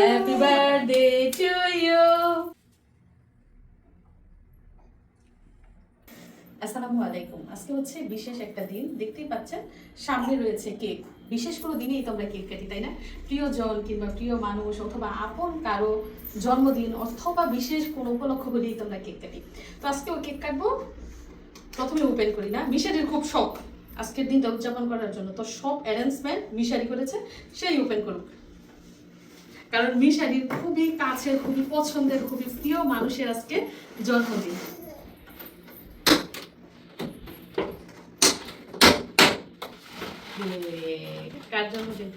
Happy birthday to you. আসসালামু আলাইকুম। আজকে হচ্ছে বিশেষ একটা দিন। দেখতেই পাচ্ছেন, সামনে রয়েছে কেক। বিশেষ কোনো দিনেই তো কেক কাটি, তাই না? প্রিয়জন কিংবা প্রিয় মানুষ অথবা আপন কারও জন্মদিন অথবা বিশেষ কোনো উপলক্ষ বলেই তো আমরা কেক কাটি। তো আজকে ও কেক কাটবো। প্রথমে ওপেন করি না। মিশারির খুব শখ। আজকের দিনটা উদযাপন করার জন্য তো সব অ্যারেঞ্জমেন্ট মিশারি করেছে, সেই ওপেন করুক। কারণ মিশারির খুবই কাছের, খুবই পছন্দের, খুবই প্রিয় মানুষের আজকে জন্মদিন। কার জন্মদিন?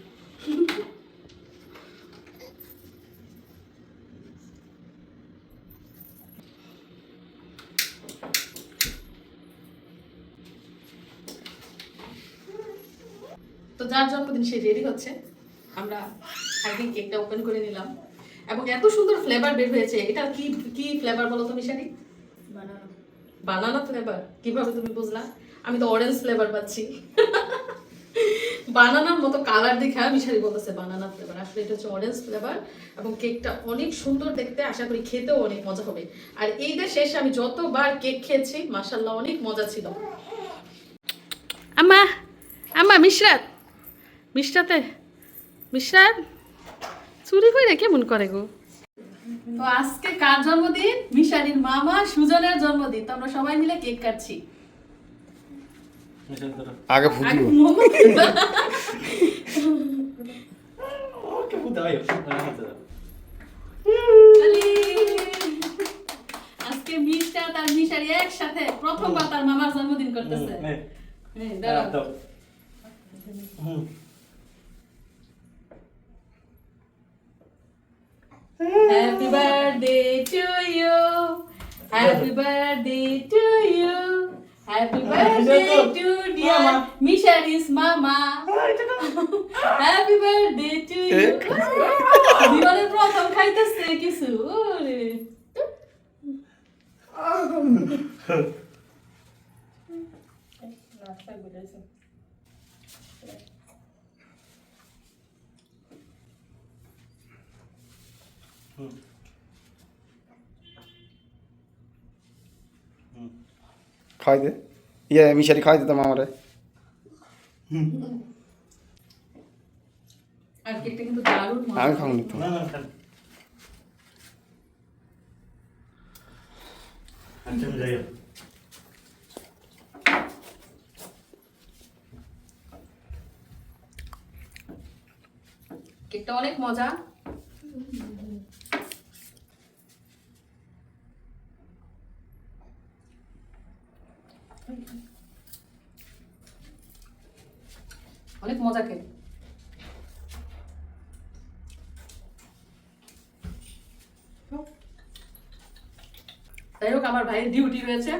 তো যার জন্মদিন সে রেডি হচ্ছে, আমরা আগে কেকটা ওপেন করে নিলাম। এবং এত সুন্দর ফ্লেভার বের হয়েছে। এটা কি কি ফ্লেভার বলো তুমি শানি বানানা ফ্লেভার কীভাবে তুমি বুঝলা? আমি তো অরেঞ্জ ফ্লেভার পাচ্ছি। বানানার মতো কালার দেখে আমি শাড়ি বলতেছে বানানা ফ্লেভার আসলে এটা হচ্ছে অরেঞ্জ ফ্লেভার এবং কেকটা অনেক সুন্দর দেখতে। আশা করি খেতেও অনেক মজা হবে। আর এইটা শেষে আমি যতবার কেক খেয়েছি মাসাল্লাহ অনেক মজা ছিল। আম্মা আম্মা মিশরাত। মিশরাতে মিশরাত। চুরি করে কেমন করে গো? তো আজকে কার জন্মদিন? মিশারির মামা সুজনের জন্মদিন। তো আমরা সবাই মিলে কেক কাটছি। আগে আগে ফুটিব মোমো আজকে মিষ্টা তার মিশারি একসাথে প্রথমবার তার মামার জন্মদিন করতেছে। হ্যাঁ, দাঁড়াও। Happy birthday to you. Happy birthday to you. Happy birthday to dear Mishari's mama. Happy birthday to you. জীবনের প্রথম খাইতেছে কিছু খাই দে ইয়ে মিশারি খাই দিতাম আমারে। আমি তো। কেকটা অনেক মজা। অনেক মজা কেক যাই হোক, আমার ভাইয়ের ডিউটি রয়েছে।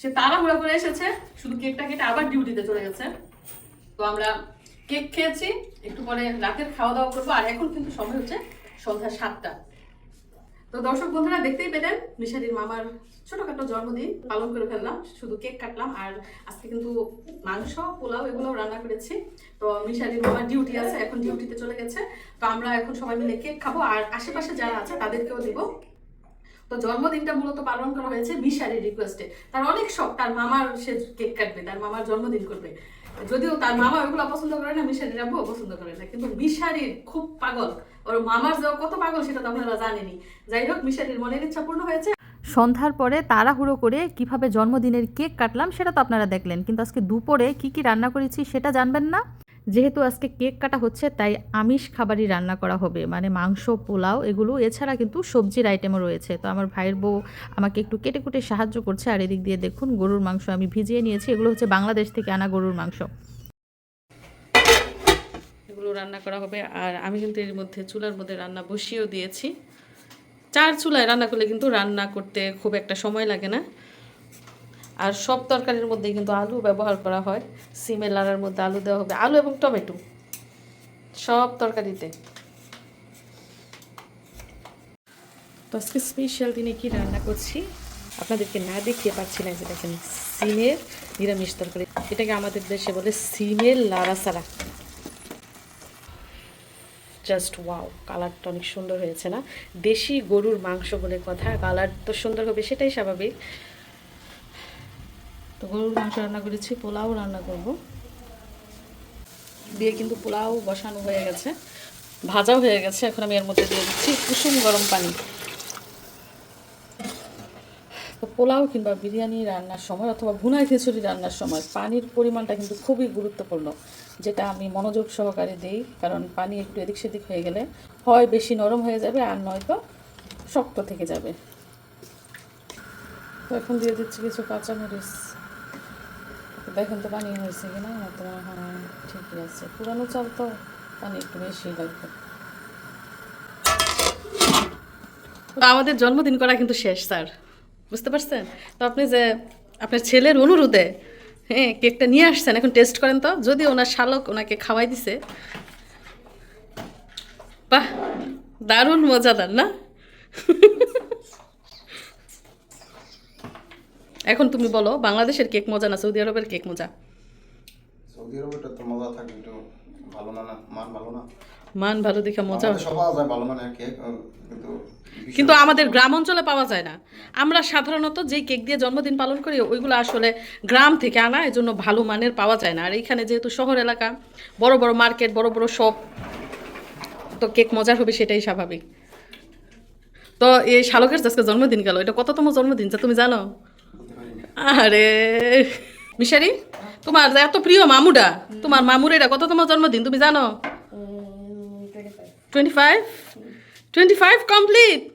সে তাড়াহুড়া করে এসেছে, শুধু কেকটা কেটে আবার ডিউটিতে চলে গেছে। তো আমরা কেক খেয়েছি, একটু পরে রাতের খাওয়া দাওয়া করব। আর এখন কিন্তু সময় হচ্ছে সন্ধ্যা সাতটা। তো দর্শক বন্ধুরা, দেখতেই পেলেন নিশারির মামার ছোটখাটো জন্মদিন, পালন করে ফেললাম, শুধু কেক কাটলাম আর আজকে কিন্তু মাংস, পোলাও এগুলো রান্না করেছি। তো মিশারির মামার ডিউটি আছে, এখন ডিউটিতে চলে গেছে। তো আমরা এখন সবাই মিলে কেক খাব আর আশেপাশে যারা আছে তাদেরকেও দিব। তো জন্মদিনটা মূলত পালন করা হয়েছে মিশারির রিকোয়েস্টে তার অনেক শখ, তার মামার সে কেক কাটবে, তার মামার জন্মদিন করবে। যদিও তার মামা ওগুলো পছন্দ করে না মিশারির আব্বুও পছন্দ করে না, কিন্তু মিশারির খুব পাগল। ওর মামার যে কত পাগল সেটা তো আপনারা জানেনি যাই হোক, মিশারির মনের ইচ্ছা পূর্ণ হয়েছে। সন্ধ্যার পরে তাড়াহুড়ো করে কীভাবে জন্মদিনের কেক কাটলাম সেটা তো আপনারা দেখলেন, কিন্তু আজকে দুপুরে কি কি রান্না করেছি সেটা জানবেন না। যেহেতু আজকে কেক কাটা হচ্ছে, তাই আমিষ খাবারই রান্না করা হবে মানে মাংস, পোলাও এগুলো, এছাড়া কিন্তু সবজির আইটেমও রয়েছে। তো আমার ভাইয়ের বউ আমাকে একটু কেটে কুটে সাহায্য করছে, আর এদিক দিয়ে দেখুন গরুর মাংস আমি ভিজিয়ে নিয়েছি, এগুলো হচ্ছে বাংলাদেশ থেকে আনা গরুর মাংস। এগুলো রান্না করা হবে। আর আমি কিন্তু এর মধ্যে চুলার মধ্যে রান্না বসিয়েও দিয়েছি। চার চুলায় রান্না করলে কিন্তু রান্না করতে খুব একটা সময় লাগে না। আর সব তরকারির মধ্যে কিন্তু আলু ব্যবহার করা হয়। সিমের লাড়ার মধ্যে আলু দেওয়া হবে। আলু এবং টমেটো, সব তরকারিতে। তো আজকে স্পেশাল দিনে কি রান্না করছি? আপনাদেরকে না দেখিয়ে পাচ্ছি না যে দেখেন, সিমের নিরামিষ তরকারি। এটাকে আমাদের দেশে বলে সিমের লাড়া সারা জাস্ট ওয়াও কালারটা অনেক সুন্দর হয়েছে না? দেশি গরুর মাংস বলে কথা কালার তো সুন্দর হবে, সেটাই স্বাভাবিক। তো গরুর মাংস রান্না করেছি, পোলাও রান্না করব। দিয়ে কিন্তু পোলাও বসানো হয়ে গেছে। ভাজাও হয়ে গেছে, এখন আমি এর মধ্যে দিয়ে দিচ্ছি কুসুম গরম পানি। তো পোলাও কিংবা বিরিয়ানি রান্নার সময় অথবা ভুনা খিচুড়ি রান্নার সময় পানির পরিমাণটা কিন্তু খুবই গুরুত্বপূর্ণ। যেটা আমি মনোযোগ সহকারে দিই, কারণ পানি একটু এদিক সেদিক হয়ে গেলে হয় বেশি নরম হয়ে যাবে আর নয়তো শক্ত থেকে যাবে। তো এখন দিয়ে দিচ্ছি কিছু কাঁচামরিচ। দেখেন তো পানি হয়েছে কিনা আমার তো মনে হয় ঠিকই আছে। পুরানো চাল তো পানি একটু বেশি লাগবে। তো আমাদের জন্মদিন করা কিন্তু শেষ, স্যার। বুঝতে পারছেন? তো আপনি যে আপনার ছেলের অনুরোধে হ্যাঁ কেকটা নিয়ে আসছেন, এখন টেস্ট করেন তো। যদি ওনার শালক ওনাকে খাওয়াই দিছে। বাহ, দারুণ মজাদার, না? এখন তুমি বলো, বাংলাদেশের কেক মজা না সৌদি আরবের কেক মজা? সৌদি আরবের তো মজা থাকে, একটু ভালো না মান ভালো না? মান ভালো দেখে মজা ভালো কেক কিন্তু কিন্তু আমাদের গ্রাম অঞ্চলে পাওয়া যায় না। আমরা সাধারণত যেই কেক দিয়ে জন্মদিন পালন করি ওইগুলো আসলে গ্রাম থেকে আনা এই জন্য ভালো মানের পাওয়া যায় না। আর এইখানে যেহেতু শহর এলাকা বড় বড় মার্কেট বড় বড় শপ তো কেক মজার হবে সেটাই স্বাভাবিক। তো এই শালকের আজকে জন্মদিন গেল এটা কততম জন্মদিন যা তুমি জানো। আরে মিশারি তোমার এত প্রিয় মামুডা তোমার মামুর এটা কততম জন্মদিন তুমি জানো? 25? 25 complete.